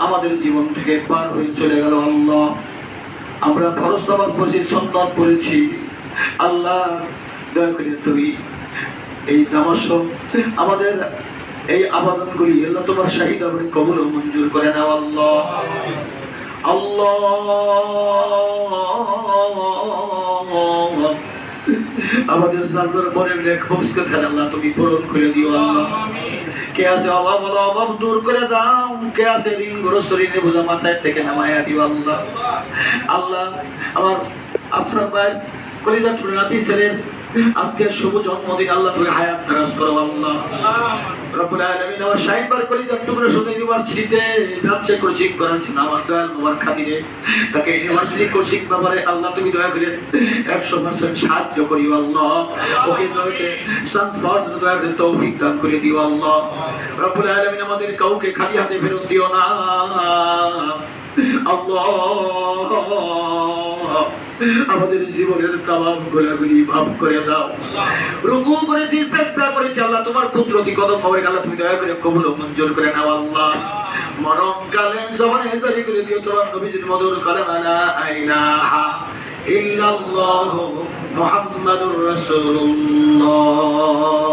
আমাদের জীবন থেকে পার হয়ে চলে গেল আল্লাহ। আমরা পড়েছি আল্লাহ তুমি এই নামাজ আমাদের এই আল্লাহ তোমার শাহিদ আপনি কবুল মঞ্জুর করে নাও আল্লাহ। আল্লাহ। আমাদের জানলার মনের নেক বক্সকে খেলে আল্লাহ তুমি পূরণ করে দিও আল্লাহ। কে আছে অভাব, বলো অভাব দূর করে দাও। কে আছে ঋণগ্রস্ত ঋণে বোঝা মাথায় থেকে নামায় দিও আল্লাহ। আল্লাহ, আমার আপনার কলিজা আজকের শুভ জন্মদিন আল্লাহ তুমি হায়াত করো, আল্লাহ। আমার বার টুকরো শুধু ইউনিভার্সিটিতে যাচ্ছে কোচিং করার জন্য। আমার দয়াল মোবার খাতিরে তাকে ইউনিভার্সিটি কোচিং ব্যাপারে আল্লাহ তুমি দয়া করে একশো পার্সেন্ট সাহায্য করিও, আল্লাহ। ওকে দয়াকে দয়া করে তৌফিক দান করে দিও, আল্লাহ। আমাদের কাউকে খালি হাতে ফেরত দিও না। আল্লাহ। আমাদের জীবনের তামাম গোলাগুলি মাফ করে দাও। রুকু করেছি, চেষ্টা করেছি আল্লাহ, তোমার কুদরতি কদম হবে আল্লাহ তুমি দয়া করে কবুল মঞ্জুর করে নাও আল্লাহ। মরণ কালে জবানে জারি করে দিও তোমার নবীজির মধুর কালেমা, লা ইলাহা ইল্লাল্লাহু মুহাম্মাদুর রাসূলুল্লাহ।